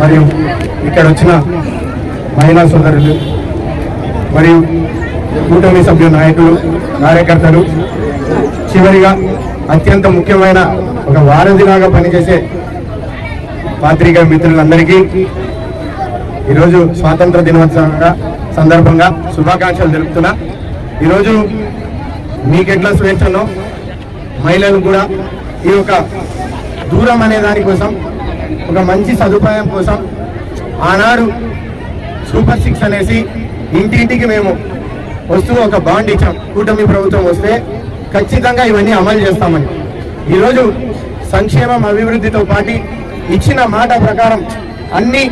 మరియు ఇక్కడ వచ్చిన మహిళా సోదరులు మరియు కూటమి సభ్యు నాయకులు కార్యకర్తలు చివరిగా అత్యంత ముఖ్యమైన ఒక వారధిలాగా పనిచేసే పాత్రికా మిత్రులందరికీ ఈరోజు స్వాతంత్ర దినోత్సవంగా సందర్భంగా శుభాకాంక్షలు తెలుపుతున్నా. ఈరోజు మీకెట్లా స్వేచ్ఛనో మహిళలు కూడా ఈ యొక్క దూరం అనే దానికోసం ఒక మంచి సదుపాయం కోసం ఆనాడు సూపర్ సిక్స్ అనేసి ఇంటింటికి మేము వస్తూ ఒక బాండ్ ఇచ్చాం. కూటమి ప్రభుత్వం వస్తే ఖచ్చితంగా ఇవన్నీ అమలు చేస్తామని. ఈరోజు సంక్షేమం అభివృద్ధితో పాటు ఇచ్చిన మాట ప్రకారం అన్ని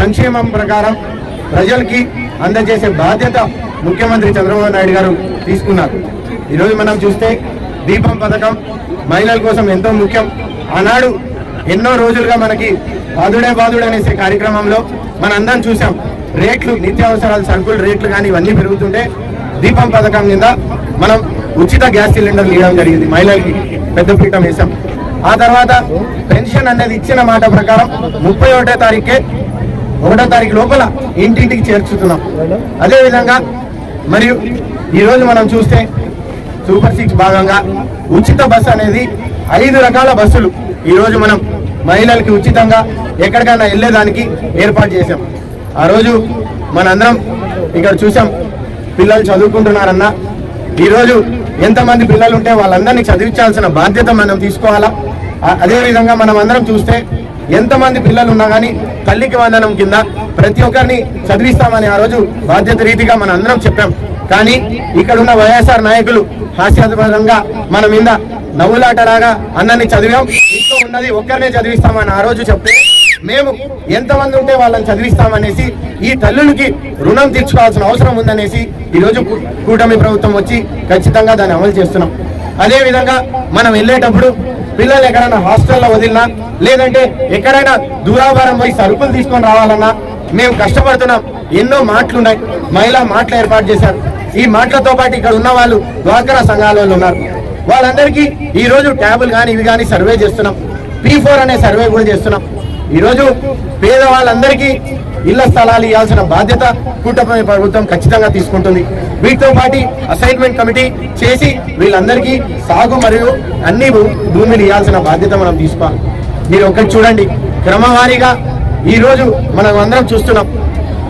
సంక్షేమం ప్రకారం ప్రజలకి అందజేసే బాధ్యత ముఖ్యమంత్రి చంద్రబాబు నాయుడు గారు తీసుకున్నారు. ఈరోజు మనం చూస్తే దీపం పథకం మహిళల కోసం ఎంతో ముఖ్యం. ఆనాడు ఎన్నో రోజులుగా మనకి బాదుడే బాధుడు అనేసే కార్యక్రమంలో మనందరం చూసాం రేట్లు నిత్యావసరాల సరుకులు రేట్లు కానీ ఇవన్నీ పెరుగుతుంటే దీపం పథకం కింద మనం ఉచిత గ్యాస్ సిలిండర్లు ఇవ్వడం జరిగింది. మహిళలకి పెద్ద పీఠం వేసాం ఆ తర్వాత పెన్షన్ అనేది ఇచ్చిన మాట ప్రకారం ముప్పై ఒకటో తారీఖే ఒకటో తారీఖు లోపల ఇంటింటికి చేర్చుతున్నాం. అదేవిధంగా మరియు ఈరోజు మనం చూస్తే సూపర్ సిక్స్ భాగంగా ఉచిత బస్సు అనేది ఐదు రకాల బస్సులు ఈరోజు మనం మహిళలకి ఉచితంగా ఎక్కడికైనా వెళ్ళేదానికి ఏర్పాటు చేశాం. ఆ రోజు మనందరం ఇక్కడ చూసాం పిల్లలు చదువుకుంటున్నారన్నా. ఈరోజు ఎంతమంది పిల్లలు ఉంటే వాళ్ళందరినీ చదివించాల్సిన బాధ్యత మనం తీసుకోవాలా? అదేవిధంగా మనం అందరం చూస్తే ఎంతమంది పిల్లలు ఉన్నా కానీ తల్లికి వందనం కింద ప్రతి ఒక్కరిని చదివిస్తామని ఆ రోజు బాధ్యత రీతిగా మనం అందరం చెప్పాం. కానీ ఇక్కడ ఉన్న వైఎస్ఆర్ నాయకులు హాస్యాస్పదంగా మన మీద నవ్వులాటలాగా అన్నని చదివాం. ఇంట్లో ఉన్నది ఒక్కరినే చదివిస్తామని ఆ రోజు చెప్తే మేము ఎంతమంది ఉంటే వాళ్ళని చదివిస్తామనేసి ఈ తల్లులకి రుణం తీర్చుకోవాల్సిన అవసరం ఉందనేసి ఈరోజు కూటమి ప్రభుత్వం వచ్చి ఖచ్చితంగా దాన్ని అమలు చేస్తున్నాం. అదేవిధంగా మనం వెళ్ళేటప్పుడు పిల్లలు ఎక్కడైనా హాస్టల్లో వదిలినా లేదంటే ఎక్కడైనా దూరాభారం పోయి సరుకులు తీసుకొని రావాలన్నా మేము కష్టపడుతున్నాం. ఎన్నో మాటలున్నాయి. మహిళా మాటలు ఏర్పాటు చేశారు. ఈ మాటలతో పాటు ఇక్కడ ఉన్న వాళ్ళు డ్వాక్రా సంఘాల వాళ్ళు ఉన్నారు. వాళ్ళందరికీ ఈరోజు ట్యాబులు కానీ ఇవి కానీ సర్వే చేస్తున్నాం. పీ ఫోర్ అనే సర్వే కూడా చేస్తున్నాం. ఈరోజు పేదవాళ్ళందరికీ ఇళ్ళ స్థలాలు ఇవ్వాల్సిన బాధ్యత కూటమి ప్రభుత్వం ఖచ్చితంగా తీసుకుంటుంది. వీటితో పాటు అసైన్మెంట్ కమిటీ చేసి వీళ్ళందరికీ సాగు మరియు అన్ని భూమిని ఇవ్వాల్సిన బాధ్యత మనం తీసుకోవాలి. మీరు ఒకటి చూడండి. క్రమవారీగా ఈరోజు మనం అందరం చూస్తున్నాం.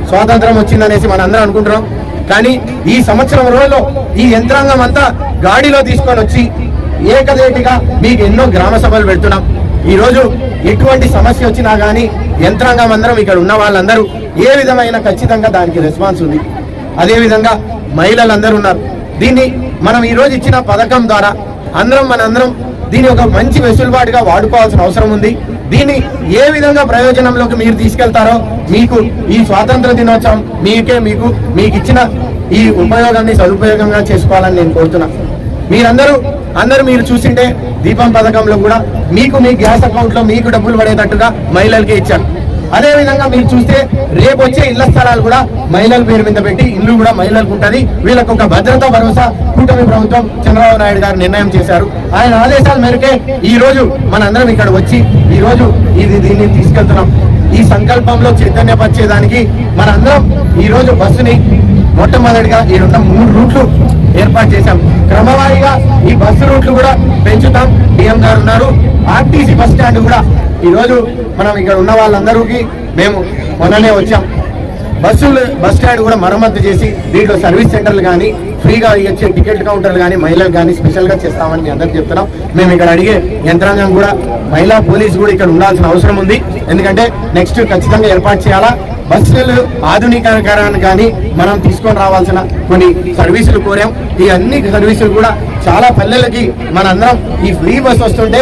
స్వాతంత్రం వచ్చిందనేసి మనం అందరం అనుకుంటున్నాం. కానీ ఈ సంవత్సరం రోజుల్లో ఈ యంత్రాంగం అంతా గాడిలో తీసుకొని వచ్చి ఏకదేటిగా మీకు ఎన్నో గ్రామ సభలు పెడుతున్నాం. ఈరోజు ఎటువంటి సమస్య వచ్చినా కానీ యంత్రాంగం అందరం ఇక్కడ ఉన్న వాళ్ళందరూ ఏ విధమైన ఖచ్చితంగా దానికి రెస్పాన్స్ ఉంది. అదేవిధంగా మహిళలందరూ ఉన్నారు. దీన్ని మనం ఈరోజు ఇచ్చిన పథకం ద్వారా అందరం మనందరం దీని ఒక మంచి వెసులుబాటుగా వాడుకోవాల్సిన అవసరం ఉంది. దీన్ని ఏ విధంగా ప్రయోజనంలోకి మీరు తీసుకెళ్తారో మీకు ఈ స్వాతంత్ర దినోత్సవం మీకే మీకు మీకు ఇచ్చిన ఈ ఉపయోగాన్ని సదుపయోగంగా చేసుకోవాలని నేను కోరుతున్నా. మీరందరూ అందరూ మీరు చూసింటే దీపం పథకంలో కూడా మీకు మీ గ్యాస్ అకౌంట్లో మీకు డబ్బులు పడేటట్టుగా మహిళలకే ఇచ్చారు. అదేవిధంగా మీరు చూస్తే రేపు వచ్చే ఇళ్ళ స్థలాలు కూడా మహిళల పేరు మీద పెట్టి ఇల్లు కూడా మహిళలకు ఉంటుంది. వీళ్ళకు ఒక భద్రతా భరోసా కూటమి ప్రభుత్వం చంద్రబాబు నాయుడు గారు నిర్ణయం చేశారు. ఆయన ఆదేశాల మేరకే ఈ రోజు మనందరం ఇక్కడ వచ్చి ఈ రోజు ఇది దీన్ని తీసుకెళ్తున్నాం. ఈ సంకల్పంలో చైతన్యపరిచేదానికి మనందరం ఈ రోజు బస్సుని మొట్టమొదటిగా ఈ రెండు మూడు రూట్లు ఏర్పాటు చేశాం. క్రమవారీగా ఈ బస్సు రూట్లు కూడా పెంచుతాం. డిఎం గారు ఉన్నారు. ఆర్టీసీ బస్ స్టాండ్ కూడా ఈరోజు మనం ఇక్కడ ఉన్న వాళ్ళందరికీ మేము మొన్ననే వచ్చాం. బస్సులు బస్ స్టాండ్ కూడా మరమ్మతు చేసి దీంట్లో సర్వీస్ సెంటర్లు కానీ ఫ్రీగా ఇచ్చే టికెట్ కౌంటర్లు కానీ మహిళలు కానీ స్పెషల్గా చేస్తామని మీ అందరికి చెప్తున్నాం. మేము ఇక్కడ అడిగే యంత్రాంగం కూడా మహిళా పోలీస్ కూడా ఇక్కడ ఉండాల్సిన అవసరం ఉంది. ఎందుకంటే నెక్స్ట్ ఖచ్చితంగా ఏర్పాటు చేయాలా? బస్సులు ఆధునీకరణ కానీ మనం తీసుకొని రావాల్సిన కొన్ని సర్వీసులు కోరాం. ఈ అన్ని సర్వీసులు కూడా చాలా పల్లెలకి మనందరం ఈ ఫ్రీ బస్ వస్తుంటే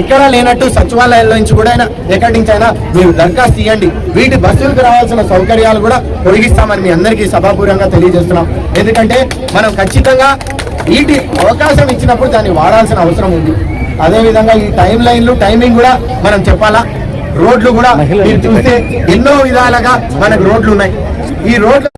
ఎక్కడా లేనట్టు సచివాలయాల నుంచి కూడా అయినా ఎక్కడి నుంచి అయినా మీరు దరఖాస్తు ఇవ్వండి వీటి బస్సులకు రావాల్సిన సౌకర్యాలు కూడా పొడిగిస్తామని మీ అందరికీ సభాపూర్వంగా తెలియజేస్తున్నాం. ఎందుకంటే మనం ఖచ్చితంగా వీటి అవకాశం ఇచ్చినప్పుడు దాన్ని వాడాల్సిన అవసరం ఉంది. అదేవిధంగా ఈ టైం లైన్లు టైమింగ్ కూడా మనం చెప్పాలా? రోడ్లు కూడా మీరు చూస్తే ఎన్నో విధాలుగా మనకు రోడ్లు ఉన్నాయి. ఈ రోడ్లు